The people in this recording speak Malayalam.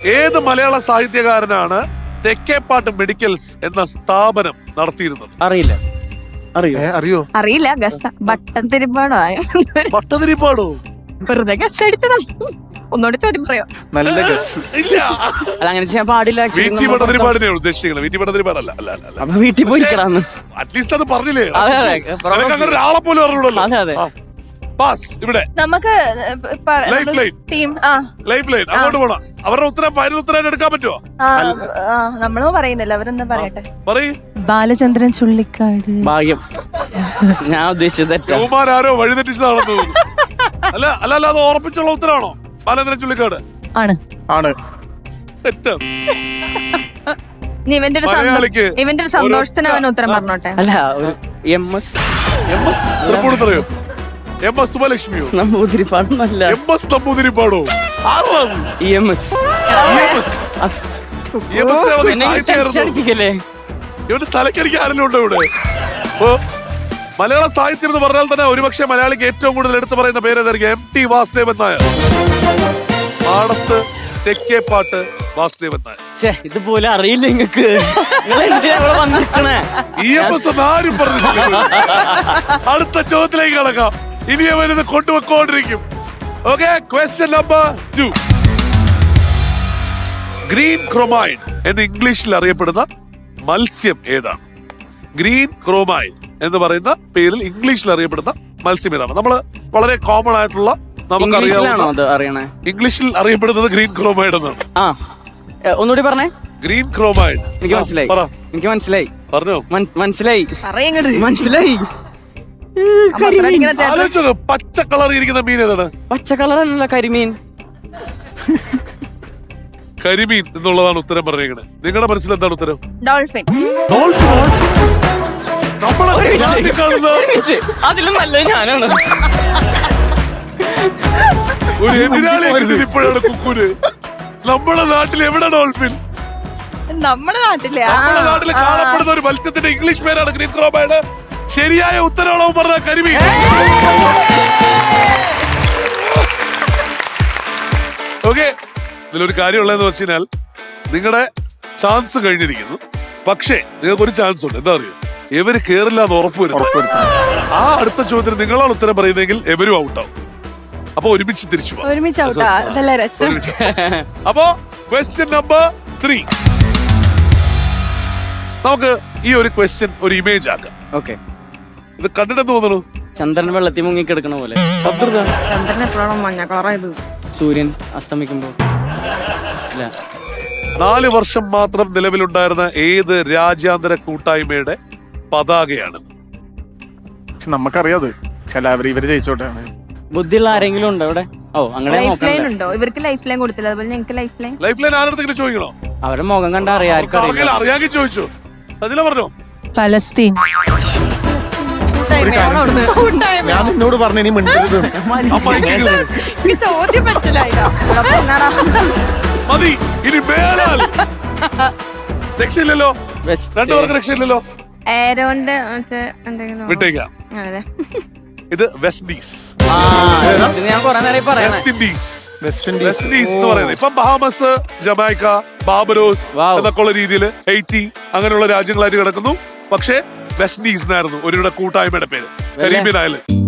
ഏത് മലയാള സാഹിത്യകാരനാണ് തെക്കേപ്പാട്ട് മെഡിക്കൽസ് എന്ന സ്ഥാപനം നടത്തിയിരുന്നത്? അറിയില്ല. അറിയോ? അറിയോ? അറിയില്ല ഗസ്ത. ബട്ടൻ തിരുമ്പാടോ പട്ടതിരിപ്പാടോ വെറുതെ അടിച്ചതാ. ഒന്നോട് ചോദ്യം പറയോ? നല്ല ഗസ് ഇല്ല. അല്ല അങ്ങനെ ചെയ്യാൻ പാടില്ല actually വീറ്റി നമ്മൾ പട്ടതിരിപ്പാടിനെയാണ് ഉദ്ദേശിക്കുന്നത് വീറ്റി പട്ടതിരിപ്പാടല്ല അല്ല അല്ല അല്ല. അപ്പൊ വീട്ടിൽ പോയിരിക്കടാന്ന്. അറ്റ്ലീസ്റ്റ് അത് പറഞ്ഞില്ലേ? അതെ, അതെ. നിനക്ക് അങ്ങനെ ഒരാളെ പോലും അറിഞ്ഞൂടല്ലോ. അതെ, അതെ. പാസ് ഇവിടെ. നമുക്ക് life line team life line അങ്ങോട്ട് പോണം? അവരുടെ ഉത്തരം ഫൈനൽ ഉത്തരം എടുക്കാൻ പറ്റുമോ നമ്മളോ പറയുന്നില്ല അവരെന്താ പറയട്ടെ. പറയൂ. ബാലചന്ദ്രൻ ചുള്ളിക്കാട്. ഭാഗ്യം. ഞാൻ ഉദ്ദേശിച്ചത് ആരോ വഴിതെറ്റിച്ചതാണെന്ന് അല്ല അല്ല അല്ല അത് ഉറപ്പിച്ചുള്ള ഉത്തരമാണോ? ബാലചന്ദ്രൻ ചുള്ളിക്കാട്. ആണ്. ആണ്. തെറ്റാണ് ഇവന്റെ ഒരു ഇവന്റെ സന്തോഷത്തിന് അവൻ ഉത്തരം പറഞ്ഞോട്ടെ. അല്ല M S. M S? തൃപ്പൂണിത്തറയോ M S സുബലക്ഷ്മിയോ നമ്പൂതിരിപ്പാടൊന്നല്ല എം എസ് നമ്പൂതിരിപ്പാടോ ആരാണ് ഇ എം എസ്. ഇവന്റെ തലക്കടിക്ക് ആരെങ്കിലും ഉണ്ടോ ഇവിടെ? മലയാള സാഹിത്യം എന്ന് പറഞ്ഞാൽ തന്നെ ഒരുപക്ഷെ മലയാളിക്ക് ഏറ്റവും കൂടുതൽ എടുത്തു പറയുന്ന പേര് ഏതായിരിക്കും? M T Vasudevan Nair. പാടത്ത് തെക്കേപ്പാട്ട് വാസുദേവൻ നായർ. ഇതുപോലെ അറിയില്ല നിങ്ങക്ക് ആരും പറഞ്ഞിട്ടില്ല. അടുത്ത ചോദ്യത്തിലേക്ക് കടക്കാം. ഇനി വരുന്നത് കൊണ്ടുവെക്കോണ്ടിരിക്കും okay question number two green chromide എന്ന് ഇംഗ്ലീഷിൽ അറിയപ്പെടുന്ന മത്സ്യം ഏതാണ്? ഗ്രീൻ ക്രോമൈഡ് എന്ന് പറയുന്ന പേരിൽ ഇംഗ്ലീഷിൽ അറിയപ്പെടുന്ന മത്സ്യം ഏതാണ്? നമ്മൾ വളരെ കോമൺ ആയിട്ടുള്ള ഇംഗ്ലീഷിലാണോ നമുക്കറിയാവുന്ന അത് അറിയണേ? ഇംഗ്ലീഷിൽ അറിയപ്പെടുന്നത് ഗ്രീൻ ക്രോമൈഡ് എന്നാണ്. ആ ഒന്നുകൂടി പറഞ്ഞേ. ഗ്രീൻ ക്രോമൈഡ് എനിക്ക് മനസ്സിലായി. എനിക്ക് മനസ്സിലായി. പറഞ്ഞോ. മനസ്സിലായി. മനസ്സിലായി. പച്ച കളർ ഇരിക്കുന്ന മീൻ ഏതാണ് പച്ച കളറല്ല കരിമീൻ. കരിമീൻ എന്നുള്ളതാണ് ഉത്തരം പറഞ്ഞിരിക്കുന്നത് നിങ്ങളുടെ മനസ്സിൽ എന്താണ് ഉത്തരം? ഡോൾഫിൻ. ഡോൾഫിൻ നമ്മളെ നാട്ടിൽ അതിലും നല്ല ഞാനാണ്. ഒരു എതിരാളി ഇപ്പോഴാണ് കുക്കുര് നമ്മുടെ നാട്ടിൽ എവിടെ ഡോൾഫിൻ? നമ്മുടെ നാട്ടിലെ നമ്മുടെ നാട്ടിൽ കാണപ്പെടുന്ന ഒരു മത്സ്യത്തിന്റെ ഇംഗ്ലീഷ് പേരാണ് ഗ്രീൻ ക്രോമൈഡ് ശരിയായ ഉത്തരവാണോ പറഞ്ഞ കരിമീൻ? ഓക്കെ ഇതിലൊരു കാര്യമുള്ളതെന്ന് വെച്ച് കഴിഞ്ഞാൽ നിങ്ങളുടെ ചാൻസ് കഴിഞ്ഞിരിക്കുന്നു. പക്ഷേ നിങ്ങൾക്ക് ഒരു ചാൻസ് ഉണ്ട്. എന്താ അറിയോ? ഇവർ കേറില്ല എന്ന് ഉറപ്പ് വരും ആ അടുത്ത ചോദ്യത്തിന് നിങ്ങളാണ് ഉത്തരം പറയുന്നതെങ്കിൽ എവരും ഔട്ടാവും അപ്പൊ ഒരുമിച്ച് തിരിച്ചു പോവാം ഒരുമിച്ച് ഔട്ടാ അതല്ല രസം. ഒരുമിച്ച്. അപ്പോ ക്വസ്റ്റ്യൻ നമ്പർ ത്രീ നമുക്ക് ഈ ഒരു ക്വസ്റ്റ്യൻ ഒരു ഇമേജ് ആക്കാം. ഓക്കെ ഇത് കണ്ടിട്ട് തോന്നുന്നു? ചന്ദ്രൻ വെള്ളത്തിൽ മുങ്ങി കിടക്കണ പോലെ. ചന്ദ്രന? ചന്ദ്രൻ എപ്പോഴാണ് മഞ്ഞ കളറായത് സൂര്യൻ അസ്തമിക്കുമ്പോ. ഇല്ല. നാല് വർഷം മാത്രം നിലവിലുണ്ടായിരുന്ന ഏത് രാജ്യാന്തര കൂട്ടായ്മയുടെ പതാകയാണ്? പക്ഷെ നമുക്കറിയാത് കലാവരി ഇവർ ജയിച്ചോട്ടെ. ബുദ്ധിയുള്ള ആരെങ്കിലും ഉണ്ടോ ഇവിടെ ഓ അങ്ങനെ ലൈഫ് ലൈൻ നോക്കണ്ട ഉണ്ടോ? ഇവർക്ക് ലൈഫ് ലൈൻ കൊടുത്തില്ല. അതുപോലെ ഞങ്ങൾക്ക് ലൈഫ് ലൈൻ ലൈഫ് ലൈൻ ആരുടെ ചോദിക്കണോ? അവരുടെ മുഖം കണ്ട അറിയാം ആർക്കും ആർക്കെങ്കിലും അറിയില്ല. അറിയാമെങ്കിൽ ചോദിച്ചു. അതില പറഞ്ഞോ? ഫലസ്തീൻ ഞാൻ നിന്നോട് പറഞ്ഞു ഇനി മിണ്ടരുത്. ചോദ്യം മതി. ഇനി മേലാൽ. രക്ഷയില്ലല്ലോ? രണ്ടു രണ്ടുപേർക്ക് രക്ഷയില്ലല്ലോ? എന്തെങ്കിലും വിട്ടേക്കാം. അതെ. ഇത് വെസ്റ്റ് ഇൻഡീസ് ആ, ഇത് ഞാൻ കൊറേ നേരം പറയണേ. വെസ്റ്റ് ഇൻഡീസ് വെസ്റ്റ് ഇൻഡീസ് എന്ന് പറയുന്നത്. ഇപ്പം ബഹാമസ് ജമൈക്ക ബാബലോസ് Wow. എന്നൊക്കെ ഉള്ള രീതിയിൽ ഹെയ്റ്റി അങ്ങനെയുള്ള രാജ്യങ്ങളായിട്ട് കിടക്കുന്നു. പക്ഷേ വെസ്റ്റ് ഡീസ് എന്നായിരുന്നു ഒരു കൂട്ടായ്മയുടെ പേര്. Caribbean island.